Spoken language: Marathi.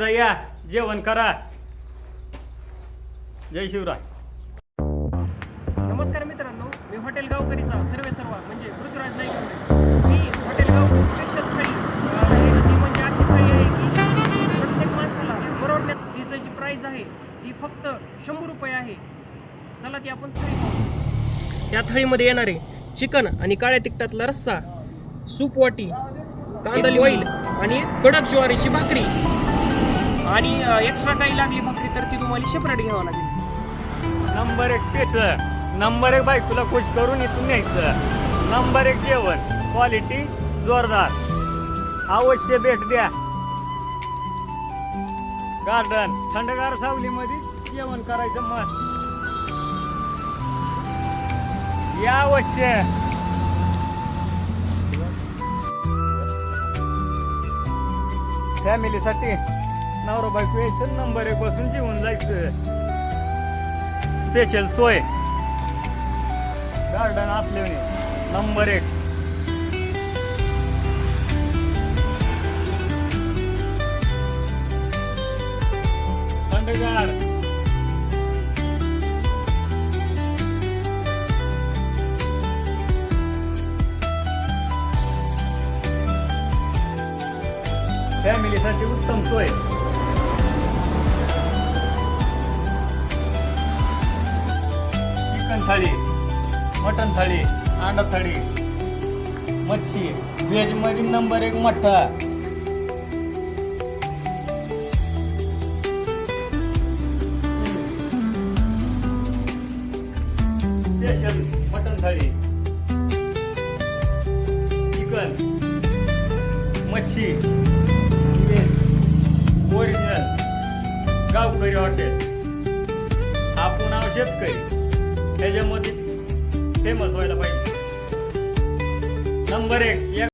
या जेवण करा. जय शिवराय. नमस्कार मित्रांनो मी हॉटेल गावकरीचा सर्वे सर्वा म्हणजे पृथ्वीराज नाईक मी हॉटेल गावकरी स्पेशल थाळी ती म्हणजे अशी थाळी आहे की प्रत्येक माणसाला परवडण्यात तिचं जी प्राईस आहे ती फक्त शंभर रुपये आहे. चला ती आपण थाळी पाहू. त्या थाळीमध्ये येणारे चिकन आणि काळ्या तिखटातला रस्सा सूप वाटी कांदाली ऑइल आणि कडक ज्वारीची भाकरी. आणि एक्स्ट्रा काही लागली भाकरी तर ती तुम्हाला सेपरेट घ्यावं लागेल. नंबर एक तेच. नंबर एक बाईक तुला खुश करून इथून न्यायचं. नंबर एक जेवण. क्वालिटी जोरदार. अवश्य भेट द्या. गार्डन थंडगार सावलीमध्ये जेवण करायचं मस्त. या अवश्य. फॅमिलीसाठी नवरा बायको यायचं नंबर एक बसून जेवून जायचं. स्पेशल सोय. गार्डन असले नंबर एक. थंडगार. फॅमिलीसाठी उत्तम सोय. थाळी मटन थाळी अंडा थाळी मच्छी व्हेजमध्ये नंबर एक मठ्ठा स्पेशल मटन थाळी. चिकन मच्छी ओरिजिनल गावकरी हॉटेल. आपण नाव काही त्याच्यामध्ये फेमस व्हायला पाहिजे. नंबर एक